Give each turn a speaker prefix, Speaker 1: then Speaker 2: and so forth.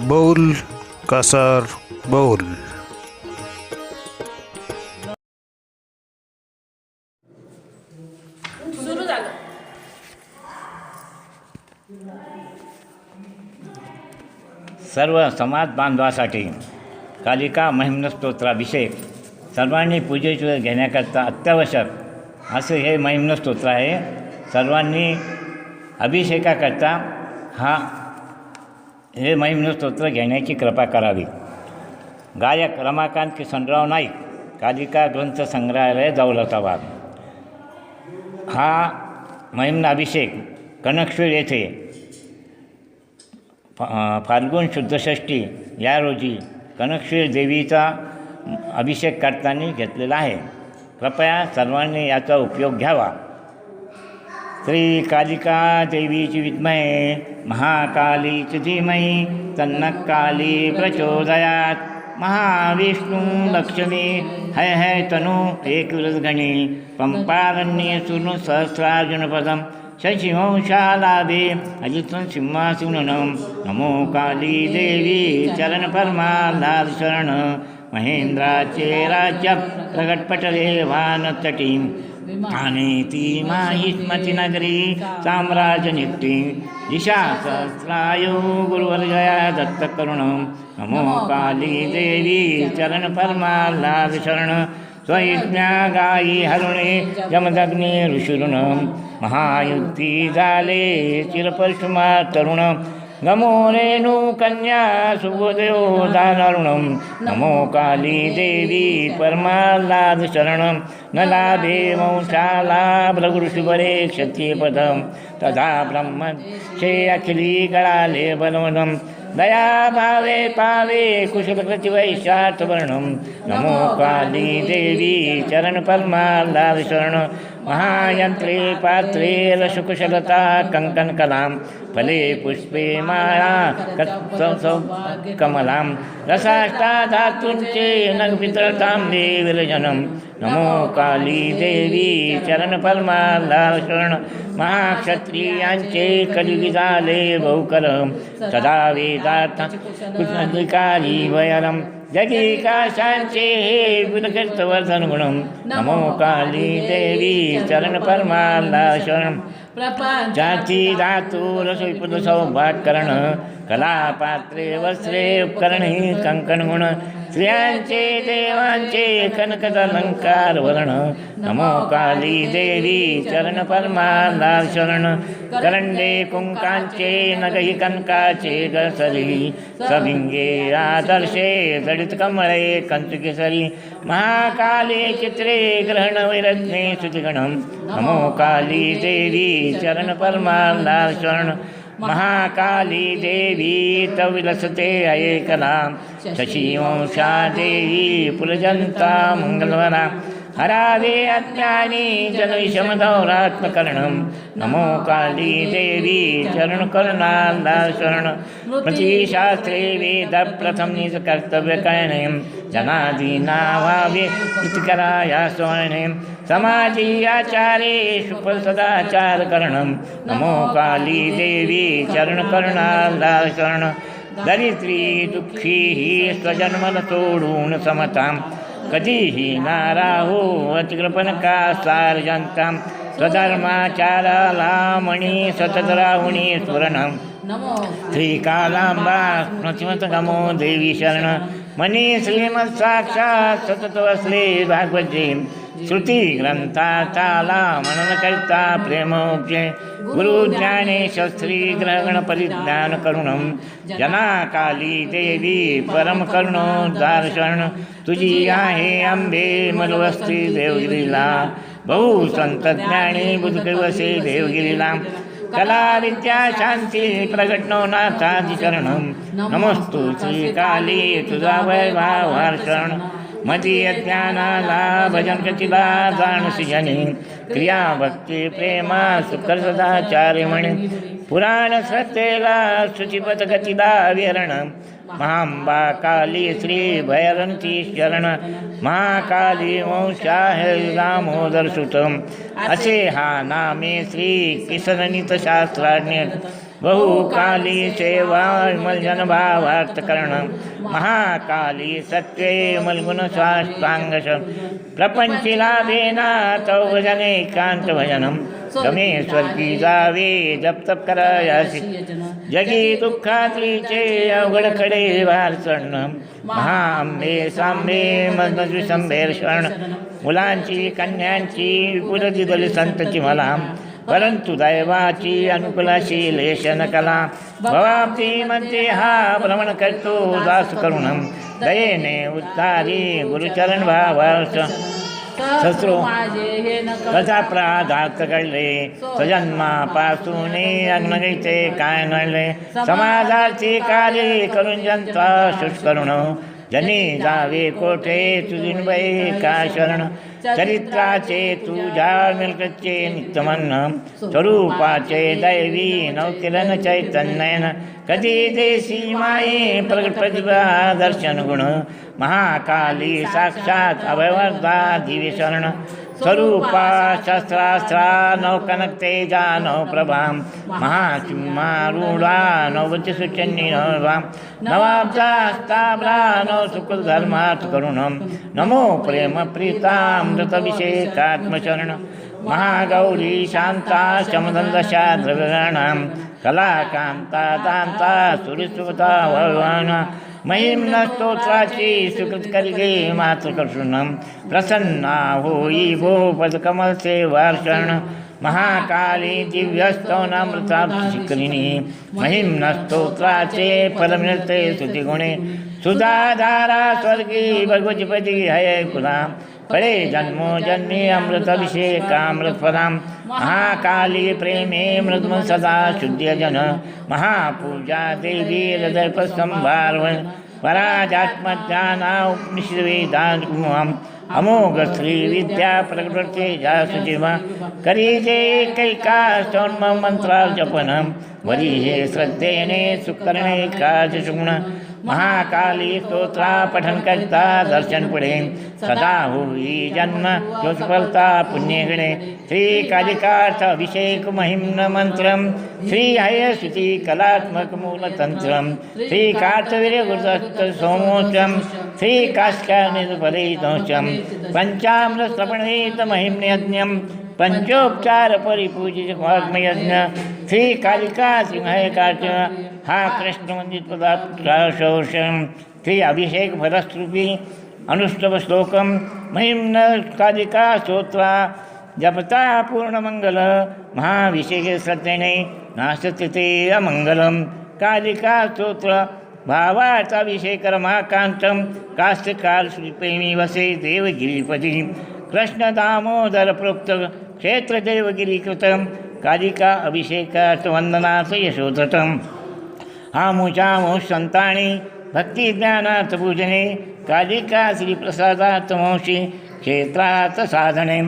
Speaker 1: बौल कासार बौल।
Speaker 2: सर्व समाज बांधवासाठी कालिका महिम्न स्तोत्राभिषेक सर्वांनी पूजेचे घेण्याकरता अत्यावश्यक असे हे महिम्न स्तोत्र आहे. सर्वांनी अभिषेकाकरता हा हे महिम्न स्तोत्र घेण्याची कृपा करावी. गायक रमाकांत किसनराव नाईक कालिका ग्रंथ संग्रहालय दौलताबाद. हा महिमना अभिषेक कनकश्वर येथे. फा फाल्गुन शुद्धषष्ठी या रोजी कनकश्री देवीचा अभिषेक करताना घेतलेला आहे. कृपया सर्वांनी याचा उपयोग घ्यावा. श्री कालिका देवीची विद्महे महाकालीची धीमही तन्नकाली प्रचोदयात। महाविष्णु, लक्ष्मी, हय हय तनु एकविरद्गणी पंपारण्ये सुनु सहस्रार्जुनपदम शशिवंशालाभे अजितं सिंहासुननं, नमो काली देवी चरणपरमालाल शरण महेंद्राचे राज्य प्रगटपटले वानतटीं ती माहिस्मती नगरी साम्राज्यनिष्ठी दिशा सहस्रायो गुरुवर्गया दत्तकरुणं नमो काली देवी चरणपरमालाल शरण स्वयज्ञा गायी हरुणे जमदग्नी ऋषुरुणं. महायुक्ती झाले चिरपरशुमा तरुण. नमो रेणू कन्या सुबोधयो दानरुणं. नमो काली देवी परमाल्लाद शरणं न लाभे वंशाला भृगुरुषुभरे क्षत्रियपदं तदा ब्रह्म शे अखिली कळाले बलवनं दया पावे कुशलकृतिवैशातवर्णं नमो काली देवी चरणपरमाल्लाद शरण महायन्त्रे पात्रे रसकुशलता कङ्कणकलां फले पुष्पे कत्सौ कमलां रसाष्टा धातुञ्चे नगपितरतां देविरजनं नमो काली देवी चरणपरमाल्लाशरण महाक्षत्रियांचे कलिगी झाले बहुकर सदा वेदार्थ कुशलिकारी वयरं जगिकाशांचे हे गुणकर्तवर्धन गुणम नमो काली देवी चरण परमाला जाती धातू रसविपुल सौभात करण. कला पात्रे वस्त्रे उपकरणे कंकण गुण. स्त्रियांचे देवांचे कनकदलंकार वर्ण नमो काली देवी चरण परमालाल शरण. करंडे कुंकांचे, नगही कनकाचे गसरी सभिंगे आदर्शे जडित कमळे, कंचकेसरी. महाकाली चित्रे, ग्रहण वैरज्ञे सुतिगणं नमो काली देवी चरण परमालाल शरण. महाकाली देवी तविलसते शशी वंशा देवी पुलजंता मंगलवरा हरावे अज्ञानी जनविषमदौरात्मकरणं नमो काली देवी चरणकरुणाल्लाल शरण प्रतिशास्त्रे वेदप्रथम कर्तव्यकरणं जनादीना भावे कृतिकराया स्वर्णे समाजी आचारे शुभ सदाचार करणं नमो काली देवी चरणकरुणाल्लाल शरण दरिद्री दुःखी ही कधीही ना राहू अतिक्रपण का सार्जंता स्वधर्माचाराला मणी सतत राहुणी स्मरण श्रीकालांबा स्मृतिमतगमो देवी शरण। मनी श्रीमत्साक्षात सतत असले भागवतजी। श्रुती ग्रंथाचाला मनन करता गुरु गुरुज्ञाने शस्त्री ग्रहण परिज्ञान करुणम जनाकाली देवी परम करुण दर्शन तुझी आहे अंबे मनवस्ती देवगिरीला। बहु संतज्ञानी बुधकवसे देवगिरीला। कलाविद्या शांती प्रगटनो नाथाधिकरण नमस्तु श्री काली तुझा वैभावार्षण मदीय मती भजन गतीला जाणसी जनी क्रिया भक्ती प्रेमा सुकर सदाचार्य म्हणे पुराण श्रद्धेला शुचिपथ गतीला विहरण. महांबा काली श्री भैरंती शरण महाकाली वंशा सुतम. असे हा नामे श्री किसननित शास्त्राज्ञ. बहुकाली सेवा मलजन भावार्थ महाकाली सत्वे मलगुण स्वाष्टांगश प्रपंची लाभेना तव भजने कांत भजनम रमेश्वर की जावे जप तप करायासी जगी दुःखात्रीचे अवघड खडे वार चढणं महाआंबे सांबे मजनजू संभेर शरण मुलांची, कन्यांची पुरती दली संतची मला परंतु दैवाची अनुकूलाशी लेशन कला भवाप्ती मध्ये हा भ्रमण करतो दास करुणम दयेने उत्तारी गुरुचरण भावार्थ। शस्त्रो कथा प्राधात घडले सजन्मापासून अग्नगैते काय घडले समाजाची कार्य करून जनता शुष्करुण। जनी जावे कोठे तुझीन बाई का शरण? चरित्राचे तुझ्या मिलकतचे नित्यमन्न स्वरूपाचे दैवी नवकिरण चैतन्यन। कधी देशी माये प्रगट दर्शन गुण महाकाली साक्षात अभयवर्धा दिवे शरण स्वरूपा शस्त्रास्त्रा नौकनक तेजा नव प्रभाम। महासिंहारूढा नवती सुचन्नी नवाम नवाब्जा स्ताब्ला सुकुल धर्मात करुणम नमो प्रीतामृतभिषेकात्मचरण महागौरी शांता शमदशा कलाकांता दांता सुरसुता महिम स्तोत्राची सुकृत करिगे प्रसन्ना होई भो पदकमल सेवार्षण महाकाली दिव्यस्तवनामृताची शिकरिणी महिम स्तोत्राचे फल मिळते स्तुतिगुणे सुधाधारा स्वर्गी भगवतीपदी हय कुला। फळे जन्मो जन्मी अमृतभिषेकामृतफलाम महाकाली प्रेमे मृदम सदा शुद्ध्यजन महापूजा देवी हृदयपस्तंभारवण पराजात्मज्ञाना उपनिषद्वेदांतमुहम अमोघ श्री विद्या प्रकटते जासुजिवा करी जे कैका सौन्म मंत्रा जपन वरी हे श्रद्धेने सुकरणे काज शुग्न महाकाली स्तोत्रा पठन करता दर्शन पुढे सदा होई जन्म योसफलता पुण्यगणे। श्री कालिकार्थ अभिषेक महिम्न मंत्रम श्री हयस्तुती कलात्मक मूलतंत्रम श्री कार्तवीर्य गुरुदत्त सोमोचम श्री काष्कानिर्फलितोचम पंचामृत श्रवणेत महिम्यज्ञम पंचोपचार परिपूजित वाग्मयज्ञ श्री कालिका सिंहकाच हा कृष्ण वंदित पदार्थोषम श्री अभिषेक फलस्वरूपी अनुष्टव श्लोकम महिम्न कालिका स्तोत्रा जपता पूर्णमंगल महाभिषेक श्रद्धेने नाशते अमंगलम कालिका रमाकांतम कास्तकाल श्रीप्रेमी वसे देवगिरीपदी कृष्ण दामोदर प्रोक्त क्षेत्र देवगिरीकृतं कालिका अभिषेकात् वंदनाथ यशोधृतम् आमुचामो संताणी भक्तिज्ञानात् पूजने कालिका श्रीप्रसादात् मोषि क्षेत्रात् साधने